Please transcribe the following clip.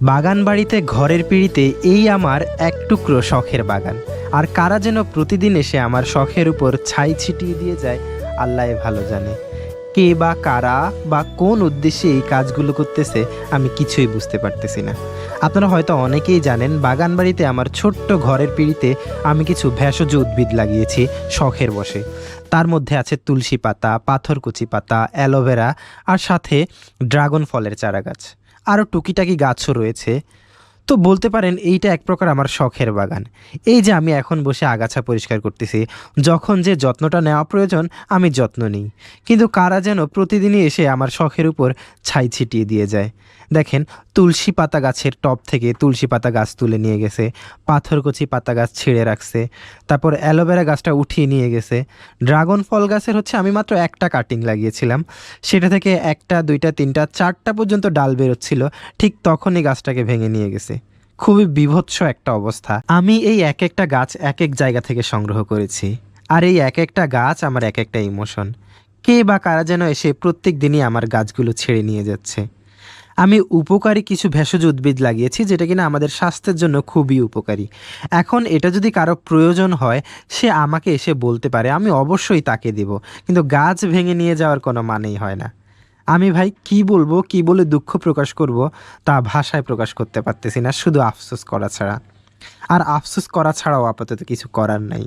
বাগান বাড়িতে ঘরের পিড়িতে এই আমার এক টুকরো শখের বাগান। আর কারা যেন প্রতিদিন এসে আমার শখের উপর ছাই ছিটিয়ে দিয়ে যায়, আল্লাহ ভালো জানে। কে বা কারা বা কোন উদ্দেশ্যে এই কাজগুলো করতেছে, আমি কিছুই বুঝতে পারতেছি না। আপনারা হয়তো অনেকেই জানেন বাগান বাড়িতে আমার ছোট্ট ঘরের পিড়িতে আমি কিছু ভেষজ উদ্ভিদ লাগিয়েছি শখের বসে তার মধ্যে আছে তুলসী পাতা, পাথরকুচি পাতা, অ্যালোভেরা, আর সাথে ড্রাগন ফলের চারা গাছ আরও টুকিটাকি গাছও রয়েছে। তো বলতে পারেন এইটা এক প্রকার আমার শখের বাগান। এই যে আমি এখন বসে আগাছা পরিষ্কার করতেছি, যখন যে যত্নটা নেওয়া প্রয়োজন, আমি যত্ন নিই। কিন্তু কারা যেন প্রতিদিনই এসে আমার শখের উপর ছাই ছিটিয়ে দিয়ে যায়। দেখেন, তুলসী পাতা গাছের টপ থেকে তুলসী পাতা গাছ তুলে নিয়ে গেছে পাথরকুচি পাতা গাছ ছিঁড়ে রাখছে, তারপর অ্যালোভেরা গাছটা উঠিয়ে নিয়ে গেছে। ড্রাগন ফল গাছের হচ্ছে আমি মাত্র একটা কাটিং লাগিয়েছিলাম, সেটা থেকে একটা, দুইটা, তিনটা, চারটা পর্যন্ত ডাল বেরোচ্ছিল, ঠিক তখনই গাছটাকে ভেঙে নিয়ে গেছে। খুবই বিভৎস একটা অবস্থা। আমি এই এক একটা গাছ এক এক জায়গা থেকে সংগ্রহ করেছি। আর এই এক একটা গাছ আমার এক একটা ইমোশন। কে বা কারা যেন এসে প্রত্যেক দিনই আমার গাছগুলো ছেড়ে নিয়ে যাচ্ছে। আমি উপকারী কিছু ভেষজ উদ্ভিদ লাগিয়েছি যেটা কিনা আমাদের স্বাস্থ্যের জন্য খুবই উপকারী। এখন এটা যদি কারও প্রয়োজন হয়, সে আমাকে এসে বলতে পারে, আমি অবশ্যই তাকে দেব। কিন্তু গাছ ভেঙে নিয়ে যাওয়ার কোনো মানেই হয় না। আমি ভাই কি বলব, কি বলে দুঃখ প্রকাশ করব তা ভাষায় প্রকাশ করতে পারতেছি না, শুধু আফসোস করা ছাড়া। আর আফসোস করা ছাড়াও আপাতত কিছু করার নাই।